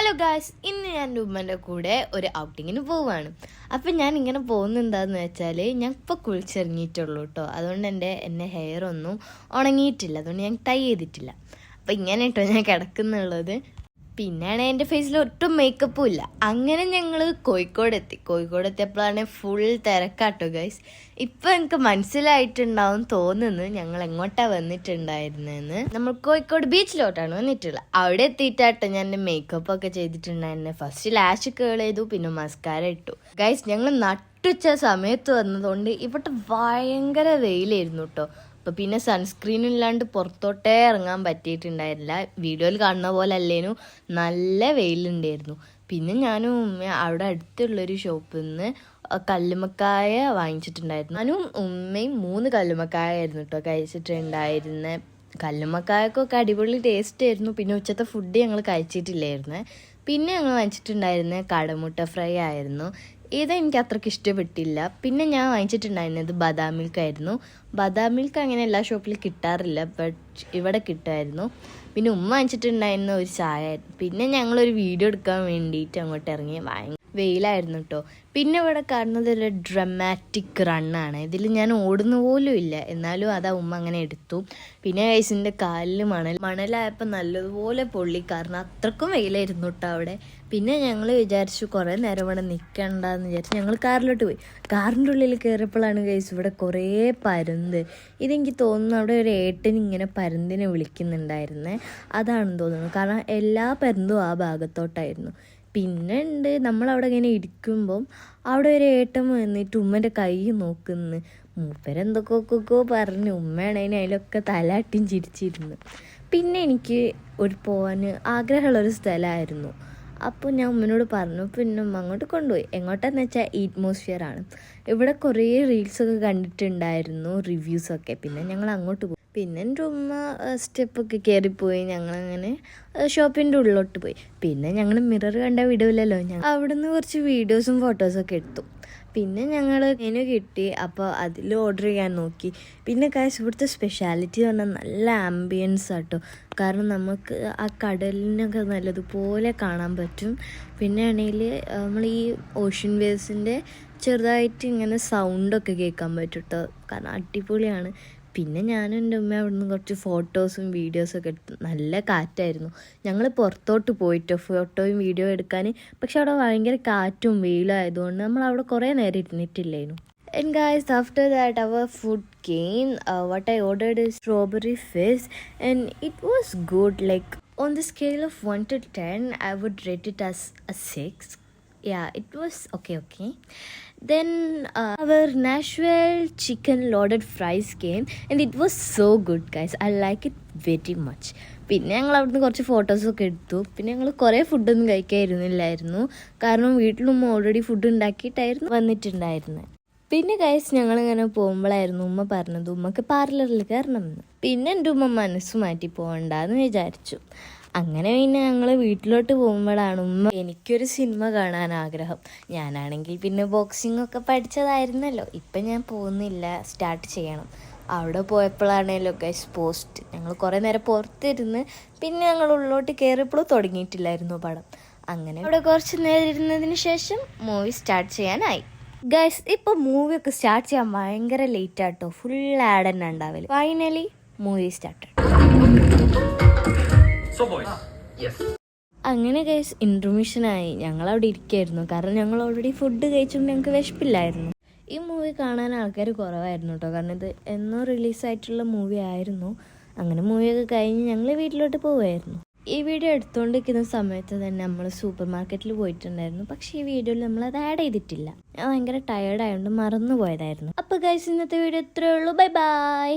Hello guys ഇന്ന് ഞാൻ ഉമ്മന്റെ കൂടെ ഒരു ഔട്ടിങ്ങിന് പോവുകയാണ് അപ്പം ഞാൻ ഇങ്ങനെ പോകുന്ന എന്താന്ന് വെച്ചാൽ ഞാൻ ഇപ്പോൾ കുളിച്ചിറങ്ങിയിട്ടുള്ളൂ കേട്ടോ അതുകൊണ്ട് എന്റെ എന്റെ ഹെയർ ഒന്നും ഉണങ്ങിയിട്ടില്ല. അതുകൊണ്ട് ഞാൻ ടൈ ചെയ്തിട്ടില്ല. അപ്പം ഇങ്ങനെ കേട്ടോ ഞാൻ കിടക്കുന്നുള്ളത്. പിന്നെയാണ് എന്റെ ഫേസിൽ ഒട്ടും മേക്കപ്പും ഇല്ല. അങ്ങനെ ഞങ്ങൾ കോഴിക്കോട് എത്തി. കോഴിക്കോട് എത്തിയപ്പോഴാണ് ഫുൾ തിരക്കാട്ടോ ഗൈസ് ഇപ്പം എനിക്ക് മനസ്സിലായിട്ടുണ്ടാവും തോന്നുന്നു ഞങ്ങൾ എങ്ങോട്ടാണ് വന്നിട്ടുണ്ടായിരുന്നെന്ന്. നമ്മൾ കോഴിക്കോട് ബീച്ചിലോട്ടാണ് വന്നിട്ടുള്ളത്. അവിടെ എത്തിയിട്ടാട്ടോ ഞാൻ എന്റെ മേക്കപ്പ് ഒക്കെ ചെയ്തിട്ടുണ്ടായിരുന്നത് ഫസ്റ്റ് ലാഷ് കേൾ ചെയ്തു പിന്നെ മസ്കാര ഇട്ടു. ഗൈസ് ഞങ്ങൾ നട്ടുച്ച സമയത്ത് വന്നതുകൊണ്ട് ഇവിടെ ഭയങ്കര വെയിലായിരുന്നു കേട്ടോ അപ്പോൾ പിന്നെ സൺസ്ക്രീൻ ഇല്ലാണ്ട് പുറത്തോട്ടേ ഇറങ്ങാൻ പറ്റിയിട്ടുണ്ടായിരുന്നില്ല. വീഡിയോയിൽ കാണുന്ന പോലെ അല്ലേനു നല്ല വെയിലുണ്ടായിരുന്നു. പിന്നെ ഞാനും ഉമ്മ അവിടെ അടുത്തുള്ളൊരു ഷോപ്പിൽ നിന്ന് കല്ലുമക്കായ വാങ്ങിച്ചിട്ടുണ്ടായിരുന്നു. ഞാനും ഉമ്മയും മൂന്ന് കല്ലുമക്കായ ആയിരുന്നു കേട്ടോ കഴിച്ചിട്ടുണ്ടായിരുന്നത് കല്ലുമ്മക്കായക്കൊക്കെ അടിപൊളി ടേസ്റ്റ് ആയിരുന്നു. പിന്നെ ഉച്ചത്തെ ഫുഡ് ഞങ്ങൾ കഴിച്ചിട്ടില്ലായിരുന്നു. പിന്നെ ഞങ്ങൾ വാങ്ങിച്ചിട്ടുണ്ടായിരുന്നത് കടമുട്ട ഫ്രൈ ആയിരുന്നു. ഇത് എനിക്ക് അത്രയ്ക്ക് ഇഷ്ടപ്പെട്ടില്ല. പിന്നെ ഞാൻ വാങ്ങിച്ചിട്ടുണ്ടായിരുന്നത് ബദാം മിൽക്ക് ആയിരുന്നു. ബദാം മിൽക്ക് അങ്ങനെ എല്ലാ ഷോപ്പിലും കിട്ടാറില്ല ബട്ട് ഇവിടെ കിട്ടുമായിരുന്നു പിന്നെ ഉമ്മ വാങ്ങിച്ചിട്ടുണ്ടായിരുന്ന ഒരു ചായ. പിന്നെ ഞങ്ങളൊരു വീഡിയോ എടുക്കാൻ വേണ്ടിയിട്ട് അങ്ങോട്ട് ഇറങ്ങി. ഭയങ്കര വെയിലായിരുന്നു കേട്ടോ പിന്നെ ഇവിടെ കാണുന്നത് ഒരു ഡ്രമാറ്റിക് റണ്ണാണ് ഇതിൽ ഞാൻ ഓടുന്ന പോലും ഇല്ല. എന്നാലും അതാ ഉമ്മ അങ്ങനെ എടുത്തു. പിന്നെ ഐസിന്റെ കാലിൽ മണൽ മണലായപ്പോൾ നല്ലതുപോലെ പൊള്ളി. കാരണം അത്രക്കും വെയിലായിരുന്നു കേട്ടോ അവിടെ. പിന്നെ ഞങ്ങൾ വിചാരിച്ചു കുറേ നേരം ഇവിടെ നിൽക്കണ്ടെന്ന് വിചാരിച്ചു ഞങ്ങൾ കാറിലോട്ട് പോയി. കാറിന്റെ ഉള്ളിൽ കയറിയപ്പോഴാണ് കൈസ് ഇവിടെ കുറേ പരുന്ത്. ഇതെനിക്ക് തോന്നുന്നു അവിടെ ഒരു ഏട്ടൻ ഇങ്ങനെ പരുന്തിനെ വിളിക്കുന്നുണ്ടായിരുന്നേ. അതാണെന്ന് തോന്നുന്നു. കാരണം എല്ലാ പരുന്തും ആ ഭാഗത്തോട്ടായിരുന്നു. പിന്നെ ഉണ്ട് നമ്മളവിടെ ഇങ്ങനെ ഇരിക്കുമ്പം അവിടെ ഒരു ഏട്ടൻ വന്നിട്ട് ഉമ്മന്റെ കൈ നോക്കുന്നു. മൂപ്പരെന്തൊക്കെക്കോ പറഞ്ഞു. ഉമ്മയാണതിന് അതിലൊക്കെ തലാട്ടിയും ചിരിച്ചിരുന്നു. പിന്നെ എനിക്ക് ഒരു പോകാൻ ആഗ്രഹമുള്ളൊരു സ്ഥലമായിരുന്നു. അപ്പോൾ ഞാൻ ഉമ്മനോട് പറഞ്ഞു പിന്നെ ഉമ്മ അങ്ങോട്ട് കൊണ്ടുപോയി. എങ്ങോട്ടാന്ന് വെച്ചാൽ ഈറ്റ്മോസ്ഫിയർ ആണ്. ഇവിടെ കുറേ റീൽസൊക്കെ കണ്ടിട്ടുണ്ടായിരുന്നു റിവ്യൂസൊക്കെ പിന്നെ ഞങ്ങൾ അങ്ങോട്ട് പോയി. പിന്നെ എന്റെ ഉമ്മ സ്റ്റെപ്പൊക്കെ കയറിപ്പോയി ഞങ്ങളങ്ങനെ ഷോപ്പിന്റെ ഉള്ളിലോട്ട് പോയി. പിന്നെ ഞങ്ങൾ മിറർ കണ്ട വിടില്ലല്ലോ ഞാൻ അവിടുന്ന് കുറച്ച് വീഡിയോസും ഫോട്ടോസൊക്കെ എടുത്തു. പിന്നെ ഞങ്ങൾ മെനു കിട്ടി. അപ്പോൾ അതിൽ ഓർഡർ ചെയ്യാൻ നോക്കി. പിന്നെ കാശ് ഇവിടുത്തെ സ്പെഷ്യാലിറ്റി പറഞ്ഞാൽ നല്ല ആംബിയൻസ് ആട്ടോ. കാരണം നമുക്ക് ആ കടലിനൊക്കെ നല്ലതുപോലെ കാണാൻ പറ്റും. പിന്നെ ആണെങ്കിൽ നമ്മൾ ഈ ഓഷ്യൻ വേവ്സിന്റെ ചെറുതായിട്ട് ഇങ്ങനെ സൗണ്ടൊക്കെ കേൾക്കാൻ പറ്റും കേട്ടോ കാരണം അടിപൊളിയാണ് പിന്നെ ഞാനും എന്റെ ഉമ്മ അവിടുന്ന് കുറച്ച് ഫോട്ടോസും വീഡിയോസൊക്കെ എടുത്തു നല്ല കാറ്റായിരുന്നു ഞങ്ങൾ പുറത്തോട്ട് പോയിട്ടോ ഫോട്ടോയും വീഡിയോ എടുക്കാൻ പക്ഷെ അവിടെ ഭയങ്കര കാറ്റും വെയിലും ആയതുകൊണ്ട് നമ്മൾ അവിടെ കുറേ നേരം ഇരുന്നിട്ടില്ലായിരുന്നു And guys, after that our food came. Uh, I I ordered is strawberry fizz, and it was good. Like on the scale of one to ten, I would rate it as a. It was okay. Okay. Then uh, our Nashville chicken loaded fries came, and it was so good, guys. I like it very much. പിന്നെ ഞങ്ങൾ അവിടുന്ന് കുറച്ച് ഫോട്ടോസൊക്കെ എടുത്തു പിന്നെ ഞങ്ങൾ കുറേ ഫുഡൊന്നും കഴിക്കായിരുന്നില്ലായിരുന്നു കാരണം വീട്ടിലും ഓൾറെഡി ഫുഡ് ഉണ്ടാക്കിയിട്ടായിരുന്നു വന്നിട്ടുണ്ടായിരുന്നത് പിന്നെ ഗൈസ് ഞങ്ങളിങ്ങനെ പോകുമ്പോഴായിരുന്നു ഉമ്മ പറഞ്ഞത് ഉമ്മക്ക് പാർലറിൽ കയറണം എന്ന് പിന്നെ എന്റെ ഉമ്മ മനസ്സ് മാറ്റി പോകണ്ടെന്ന് വിചാരിച്ചു അങ്ങനെ പിന്നെ ഞങ്ങൾ വീട്ടിലോട്ട് പോകുമ്പോഴാണ് ഉമ്മ എനിക്കൊരു സിനിമ കാണാൻ ആഗ്രഹം. ഞാനാണെങ്കിൽ പിന്നെ ബോക്സിംഗ് ഒക്കെ പഠിച്ചതായിരുന്നല്ലോ. ഇപ്പം ഞാൻ പോകുന്നില്ല. സ്റ്റാർട്ട് ചെയ്യണം. അവിടെ പോയപ്പോഴാണല്ലോ ഗൈസ് പോസ്റ്റ് ഞങ്ങൾ കുറേ നേരം പുറത്തിരുന്ന് പിന്നെ ഞങ്ങൾ ഉള്ളിലോട്ട് കയറിയപ്പോഴും തുടങ്ങിയിട്ടില്ലായിരുന്നു പടം. അങ്ങനെ അവിടെ കുറച്ച് നേരം ഇരുന്നതിന് ശേഷം മൂവി സ്റ്റാർട്ട് ചെയ്യാനായി. ഗൈസ് ഇപ്പോൾ മൂവിയൊക്കെ സ്റ്റാർട്ട് ചെയ്യാൻ ഭയങ്കര ലേറ്റ് ആട്ടോ. ഫുൾ ആഡ് തന്നെ ഉണ്ടാവില്ല finally movie start Boys. Yes. അങ്ങനെ ഗൈസ് ഇൻട്രമിഷനായി ഞങ്ങൾ അവിടെ ഇരിക്കായിരുന്നു. കാരണം ഞങ്ങൾ ഓൾറെഡി ഫുഡ് കഴിച്ചുകൊണ്ട് ഞങ്ങൾക്ക് വിശപ്പില്ലായിരുന്നു. ഈ മൂവി കാണാൻ ആൾക്കാർ കുറവായിരുന്നു കേട്ടോ കാരണം ഇത് എന്നോ റിലീസായിട്ടുള്ള മൂവി ആയിരുന്നു. അങ്ങനെ മൂവിയൊക്കെ കഴിഞ്ഞ് ഞങ്ങൾ വീട്ടിലോട്ട് പോവുമായിരുന്നു ഈ വീഡിയോ എടുത്തുകൊണ്ടിരിക്കുന്ന സമയത്ത് തന്നെ നമ്മൾ സൂപ്പർ മാർക്കറ്റിൽ പോയിട്ടുണ്ടായിരുന്നു. പക്ഷേ ഈ വീഡിയോയിൽ നമ്മൾ അത് ആഡ് ചെയ്തിട്ടില്ല. ഞാൻ ഭയങ്കര ടയേർഡ് ആയതുകൊണ്ട് മറന്നു പോയതായിരുന്നു. അപ്പോൾ ഗൈസ് ഇന്നത്തെ വീഡിയോ ഇത്രയേ ഉള്ളൂ. Bye bye